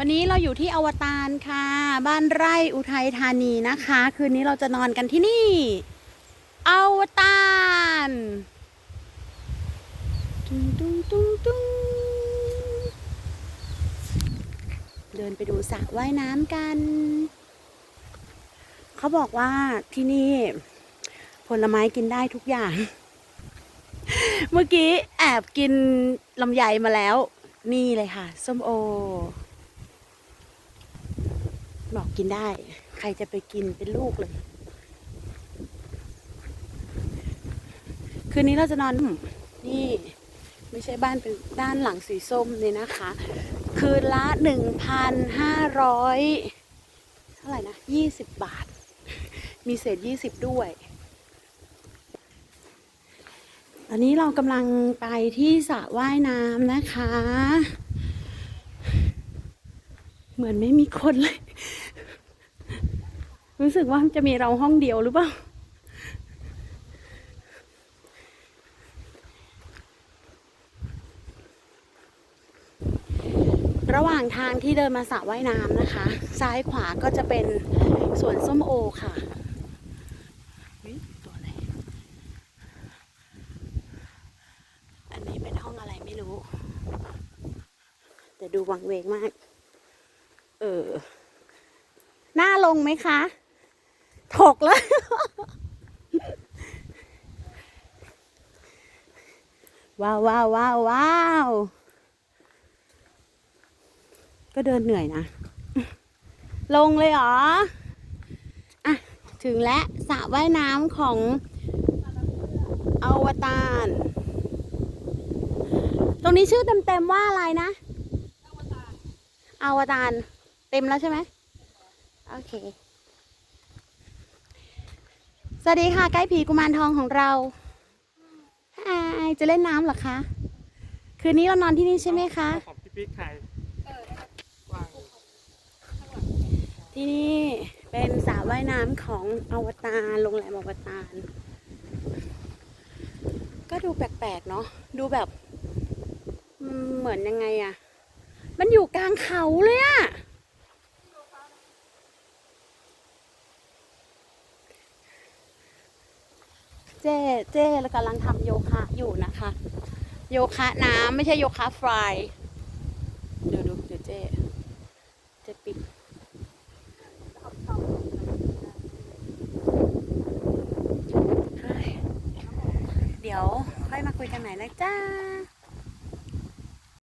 วันนี้เราอยู่ที่อวตารค่ะ บ้านไร่อุทัยธานีนะคะ คืนนี้เราจะนอนกันที่นี่ อวตารตุ้งตุ้งตุ้งตุ้งเดินไปดูสระว่ายน้ำกัน เขาบอกว่าที่นี่ ผลไม้กินได้ทุกอย่าง เมื่อกี้แอบกินลำไยมาแล้ว นี่เลยค่ะ ส้มโอ บอกกินได้ ใครจะไปกินเป็นลูกเลย คืนนี้เราจะนอนนี่ ไม่ใช่บ้านเป็นด้านหลังสีส้มเลยนะคะ คืนละหนึ่งพันห้าร้อยเท่าไหร่นะยี่สิบบาท มีเศษยี่สิบด้วยอันนี้เรากำลังไปที่สระว่ายน้ำนะคะ เหมือนไม่มีคนเลย รู้สึกว่าจะมีเราห้องเดียวหรือเปล่า ระหว่างทางที่เดินมาสระว่ายน้ำนะคะ ซ้ายขวาก็จะเป็นสวนส้มโอค่ะอันนี้เป็นห้องอะไรไม่รู้ แต่ดูวังเวงมาก เออ หน้าลงไหมคะ ถกแล้ว ว้าวว้าวว้าวว้าว ก็เดินเหนื่อยนะ ลงเลยเหรอ อะ ถึงแล้วสระว่ายน้ำของอวตารตรงนี้ชื่อเต็มๆว่าอะไรนะ อวตาร เต็มแล้วใช่ไหมโอเค สวัสดีค่ะใกล้ผีกุมารทองของเราฮายจะเล่นน้ำเหรอคะ คืนนี้เรานอนที่นี่ใช่ไหมคะ ของพี่ปิ๊กไทยที่นี่เป็นสระว่ายน้ำของอวตารโรงแรมอวตาร ก็ดูแปลกๆเนาะ ดูแบบ เหมือนยังไงอะ มันอยู่กลางเขาเลยอะ เจ๊เจ๊เรากำลังทำโยคะอยู่นะคะ โยคะน้ำไม่ใช่โยคะฟรายเดี๋ยวดูเดี๋ยวเจ๊เจ๊ปิดเดี๋ยวค่อยมาคุยกันไหนนะจ้า